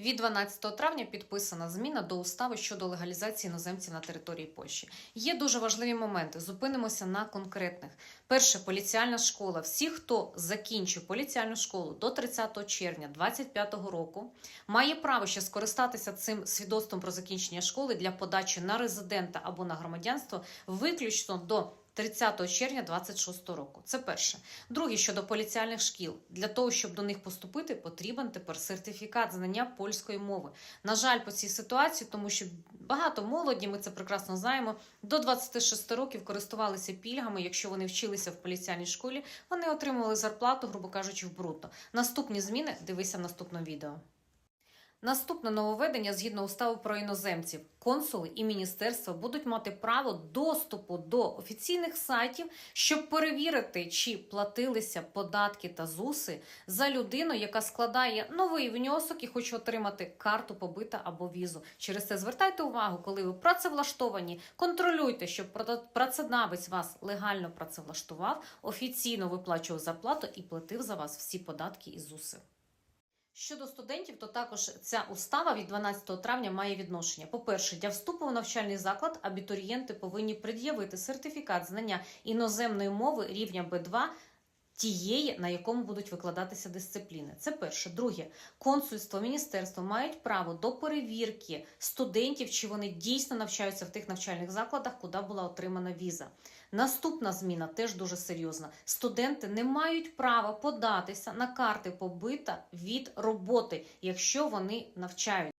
Від 12 травня підписана зміна до устави щодо легалізації іноземців на території Польщі. Є дуже важливі моменти. Зупинимося на конкретних. Перше, поліціальна школа. Всі, хто закінчив поліціальну школу до 30 червня 2025 року, має право ще скористатися цим свідоцтвом про закінчення школи для подачі на резидента або на громадянство виключно до 30 червня 26 року. Це перше. Друге, щодо поліціальних шкіл. Для того, щоб до них поступити, потрібен тепер сертифікат знання польської мови. На жаль, по цій ситуації, тому що багато молоді, ми це прекрасно знаємо, до 26 років користувалися пільгами. Якщо вони вчилися в поліціальній школі, вони отримували зарплату, грубо кажучи, в бруто. Наступні зміни дивися в наступному відео. Наступне нововведення згідно уставу про іноземців. Консули і міністерства будуть мати право доступу до офіційних сайтів, щоб перевірити, чи платилися податки та ЗУСи за людину, яка складає новий внесок і хоче отримати карту побита або візу. Через це звертайте увагу, коли ви працевлаштовані, контролюйте, щоб працедавець вас легально працевлаштував, офіційно виплачував зарплату і платив за вас всі податки і ЗУСи. Щодо студентів, то також ця устава від 12 травня має відношення. По-перше, для вступу в навчальний заклад абітурієнти повинні пред'явити сертифікат знання іноземної мови рівня Б2 тієї, на якому будуть викладатися дисципліни. Це перше. Друге, консульство, міністерство мають право до перевірки студентів, чи вони дійсно навчаються в тих навчальних закладах, куди була отримана віза. Наступна зміна теж дуже серйозна. Студенти не мають права податися на карти побита від роботи, якщо вони навчають.